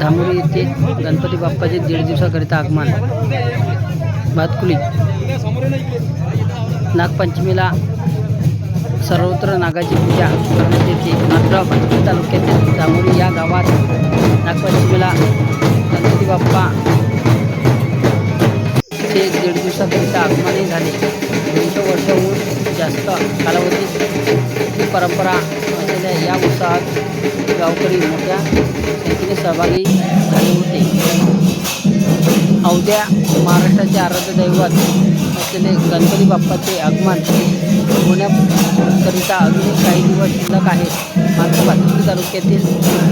धामोरी येथे गणपती बाप्पाचे दीड दिवसाकरिता आगमन. भातकुली नागपंचमीला सर्वत्र नागाची पूजा करण्यात येते. मात्र भातकुली तालुक्यातील धामोरी या गावात नागपंचमीला गणपती बाप्पा चे दीड दिवसाकरिता आगमनही झाले. दोनशे वर्षाहून जास्त कालावधीत ही परंपरा असलेल्या या उत्साहात गावकरी मोठ्या संख्येने सहभागी झाले होते. अवद्या महाराष्ट्राचे आराध्य दैवत असलेले गणपती बाप्पाचे आगमन होण्याकरिता अजूनही काही दिवस शिल्लक आहेत मात्र भातुकली तालुक्यातील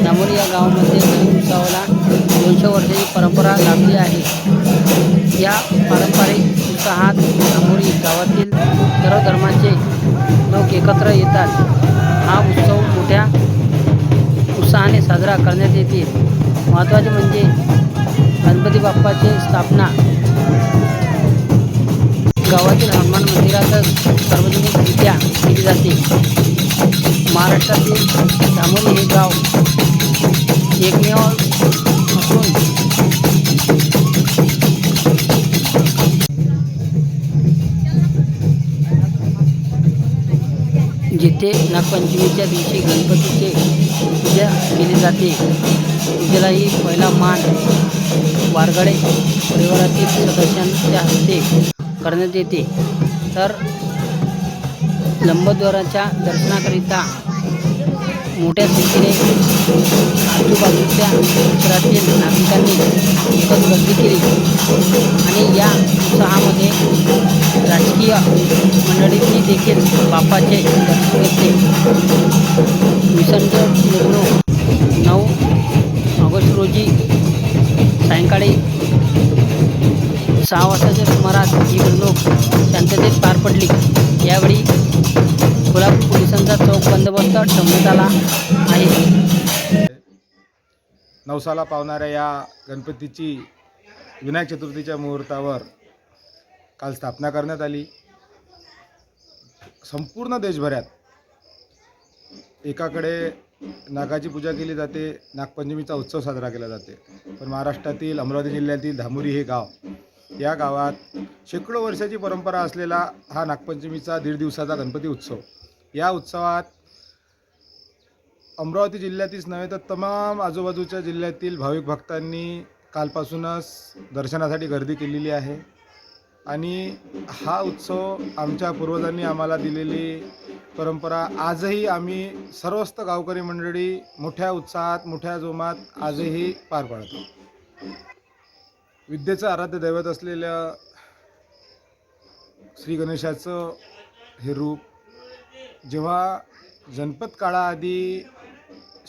दामोरी या गावामध्ये गणेश उत्सवाला दोनशे वर्षाची परंपरा लाभली आहे. या पारंपरिक उत्साहात दामोरी गावातील सर्व धर्माचे लोक एकत्र येतात. उत्सव मोठ्या उत्साहाने साजरा करण्यात येते महत्त्वाचे म्हणजे गणपती बाप्पाची स्थापना. गावातील हनुमान मंदिरातच सार्वजनिकरित्या केली जाते. महाराष्ट्रातील धामोली हे गाव एकमेव असून जिथे नागपंचमीच्या दिवशी गणपतीचे पूजा केली जाते. पूजेला ही पहिला मान वारगडे परिवारातील सदस्यांच्या हस्ते करण्यात येते. तर लंबद्वाराच्या दर्शनाकरिता मोठ्या संख्येने आजूबाजूच्या परिसरातील नागरिकांनी एकच गर्दी केली. आणि या उत्साहामध्ये राजकीय मंडळींनी देखील बापाचे दर्शन घेतले. विसर्जन मिरवणूक नऊ ऑगस्ट रोजी सायंकाळी सहा वाजताच्या सुमारास ही मिरवणूक शांततेत पार पडली. यावेळी कोल्हापूर पोलिसांचा चौक बंदोबस्त ठेवण्यात आला आहे. नवसाला पावणाऱ्या या गणपतीची विनायक चतुर्थीच्या मुहूर्तावर काल स्थापना करण्यात आली. संपूर्ण देशभरात एकाकडे नागाची पूजा केली जाते नागपंचमीचा उत्सव साजरा केला जाते. पण महाराष्ट्रातील अमरावती जिल्ह्यातील धामुरी हे गाव या गावात शेकडो वर्षाची परंपरा असलेला हा नागपंचमीचा दीड दिवसाचा गणपती उत्सव. या उत्सवात अमरावती जिल्ह्यातीलच नव्हे तर तमाम आजूबाजूच्या जिल्ह्यातील भाविक भक्तांनी कालपासूनच दर्शनासाठी गर्दी केलेली आहे. आणि हा उत्सव आमच्या पूर्वजांनी आम्हाला दिलेली परंपरा आजही आम्ही सर्वस्त गावकरी मंडळी मोठ्या उत्साहात मोठ्या जोमात आजही पार पाडतो. विद्येचं आराध्य दैवत असलेल्या श्री गणेशाचं हे रूप जेव्हा जनपद काळाआधी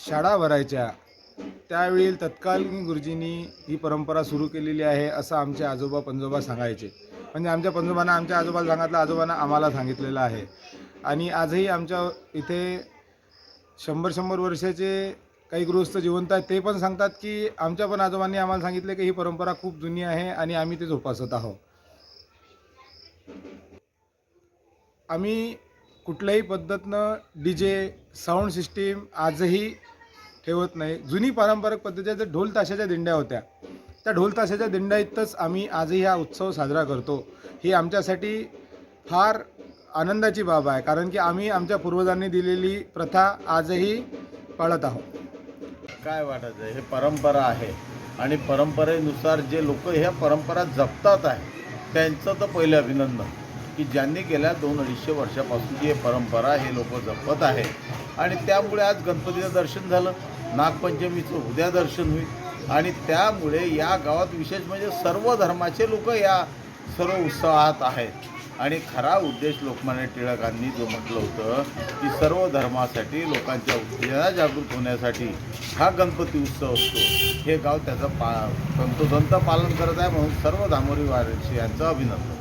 शाळा भरायच्या त्यावेळी तत्कालीन गुरुजींनी ही परंपरा सुरू केलेली आहे असं आमचे आजोबा पंजोबा सांगायचे. म्हणजे आमच्या पंजोबांना आमच्या आजोबाला सांगितलं आजोबांना आम्हाला सांगितलेलं आहे. आणि आजही आमच्या इथे शंभर शंभर वर्षाचे काही गृहस्थ जिवंत आहेत ते पण सांगतात की आमच्या पण आजोबांनी आम्हाला सांगितले की ही परंपरा खूप जुनी आहे आणि आम्ही ते जोपासत आहोत. आम्ही कुठल्याही पद्धतीनं डी जे साऊंड सिस्टीम आजही हे होत नाही. जुनी पारंपरिक पद्धतीच्या ज्या ढोल ताशाच्या दिंड्या होत्या. त्या ढोल ताशाच्या दिंड्यातच आम्ही आजही हा उत्सव साजरा करतो. ही आमच्यासाठी फार आनंदाची बाब आहे कारण की आम्ही आमच्या पूर्वजांनी दिलेली प्रथा आजही पाळत आहोत. काय वाटायचं हे परंपरा आहे. आणि परंपरेनुसार जे लोक ह्या परंपरा जपतात आहे त्यांचं तर पहिलं अभिनंदन. की ज्यांनी गेल्या दोन अडीचशे वर्षापासून जी परंपरा हे लोक जपत आहे आणि त्यामुळे आज गणपतीचं दर्शन झालं. नागपंचमीचं उद्या दर्शन होईल. आणि त्यामुळे या गावात विशेष म्हणजे सर्व धर्माचे लोक या सर्व उत्साहात आहेत. आणि खरा उद्देश लोकमान्य टिळकांनी जो म्हटलं होतं की सर्व धर्मासाठी लोकांच्या उत्तेजना जागृत होण्यासाठी हा गणपती उत्सव असतो. हे गाव त्याचं पा तंतोतंत पालन करत आहे म्हणून सर्व धामोरी वारशी यांचं अभिनंदन.